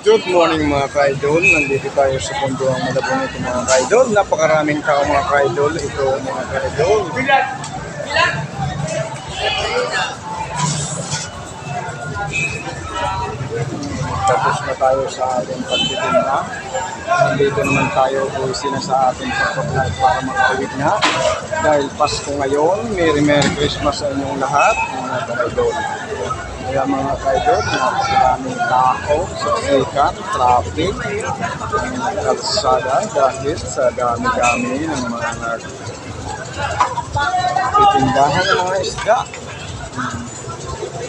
Good morning mga ka-idol. Nandito tayo sa Pondo ang Malabon ito mga ka-idol. Napakaraming tao mga ka-idol. Ito mga ka-idol. Tapos na tayo sa ating pagtitinda. Nandito naman tayo buwisi na sa ating pagpaplay para makawig na. Dahil Pasko ngayon, Merry Merry Christmas sa inyong lahat mga ka-idol. Kaya mga kaidol, napakaraming tao sa sikat, traffic, ang kalsada dahil sa dami-dami ng mga titindahan ng mga isda.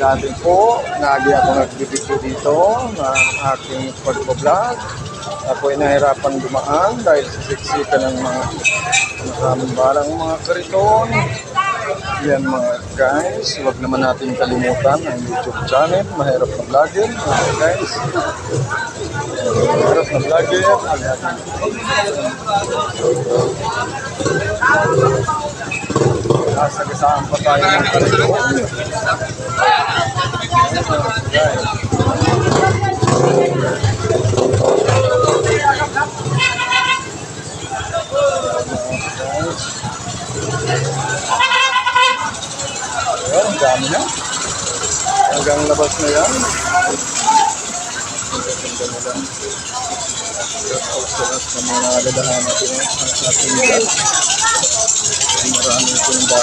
Dati po, lagi ako nagbibigyo dito ng aking pagbablog. Ako ay nahirapan dumaan dahil sa siksikan ng mga maraming barang mga kariton. Yan mga guys, huwag naman natin kalimutan ang YouTube channel, Mahirap na Vlogger, mga guys. Mahirap na Vlogger, Nasagasaan pa tayo ng kariton. Guys. Sarap ng mga dadaan natin ang ating lugar. Maraming tinda.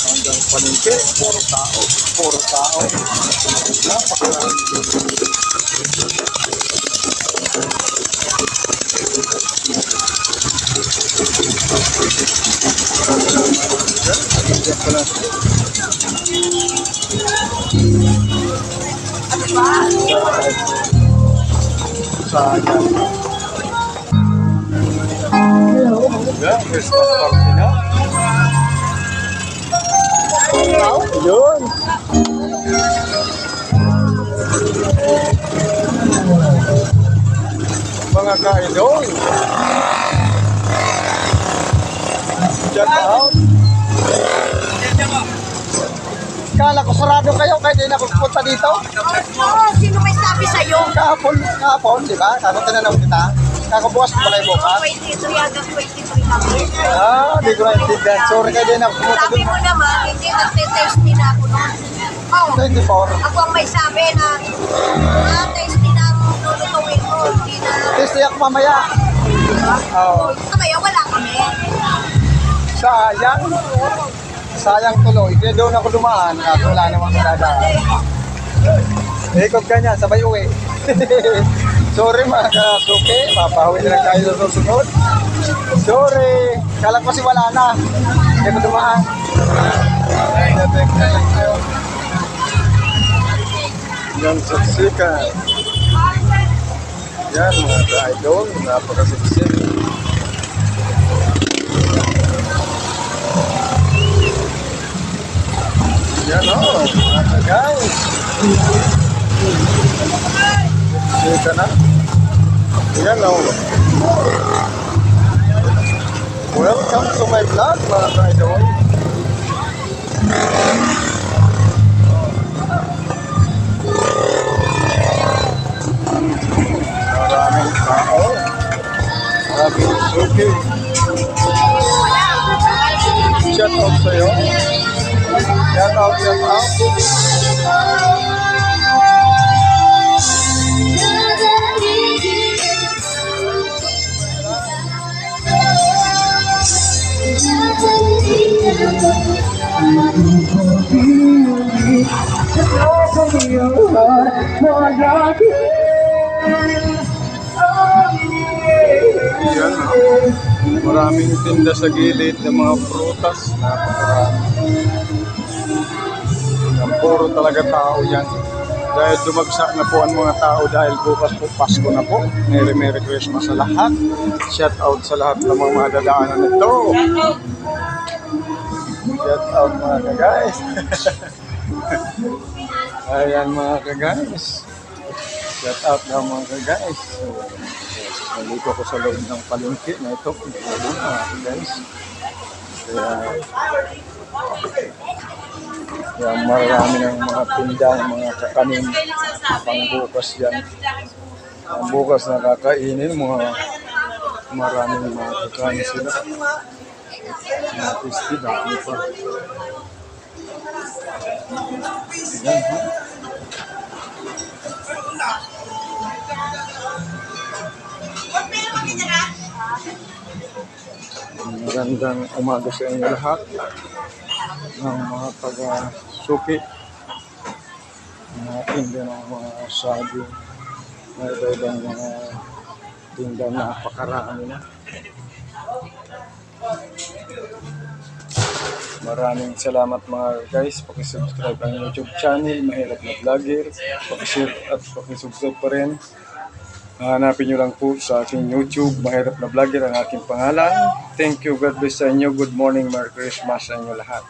Hanggang palengke, puro tao. Puro tao. Napakarami. Diyan pala. Sayang. Yan, Christmas party na. Yun. Mga ka-idol. Shout out. Kala ko sarado kayo kaya di na ako pupunta dito. Oo, sino may sabi sa'yo? Kahapon, kahapon, di ba? Kahapon tinanong kita. Kakabukas ko pala yung bukas. 23 hanggang 23 kami. Ah, di ko naintindihan. Sorry kaya di na ako pumunta Sabi dito. mo naman, hindi nagte-tasty na ako noon. Oo, 24. ako ang may sabi na, ah, tasty na ang lulutuin mo. Hindi na, Testy ako mamaya. Oo. kamaya wala kami. Sayang. Sayang tuloy. Kaya doon ako dumaan. Kaso wala namang dadaan. Ikot ka niya, sabay uwi. Sorry mga kasuki, mapahawi na lang tayo sa susunod. Sorry, kala ko kasi wala na. Hindi ko dumaan. Yan, siksikan. Yan mga ka-idol, napakasiksik. Yan o, mga guys. Sika na. Yan o. Welcome to my vlog, mga ka-idol. Maraming tao. Maraming suki. Shout out sa'yo. Shout out, shout out. Yan, oh. Maraming tinda sa gilid ng mga prutas. Napakarami. Puro talaga tao yan. Dahil dumagsak na po ang mga tao dahil bukas po Pasko na po. Merry Merry Christmas sa lahat. Shout out sa lahat ng mga madadaanan nito. Shout out mga ka-guys. Ayan mga ka-guys. Shout out ng mga ka-guys. So, nandito ko sa loob ng palengke na ito. Ayan mga ka-guys. Kaya Yan, marami ng mga tindang, mga kakanin, pangbukas yan. Ang bukas na kakainin, mga maraming mga kakanin sila. Mga crispy, dami pa. Yan? Magandang umaga sa inyo lahat ng mga taga-suki, mga tinda ng mga sabi, na iba-ibang mga tinda na napakarami na. Maraming salamat mga guys. Pakisubscribe ang YouTube channel, Mahirap na Vlogger. Pakishare at pakisubscribe pa rin. Hanapin nyo lang po sa aking YouTube, Mahirap na Vlogger, ang aking pangalan. Thank you, God bless sa inyo. Good morning, Merry Christmas sa inyo lahat.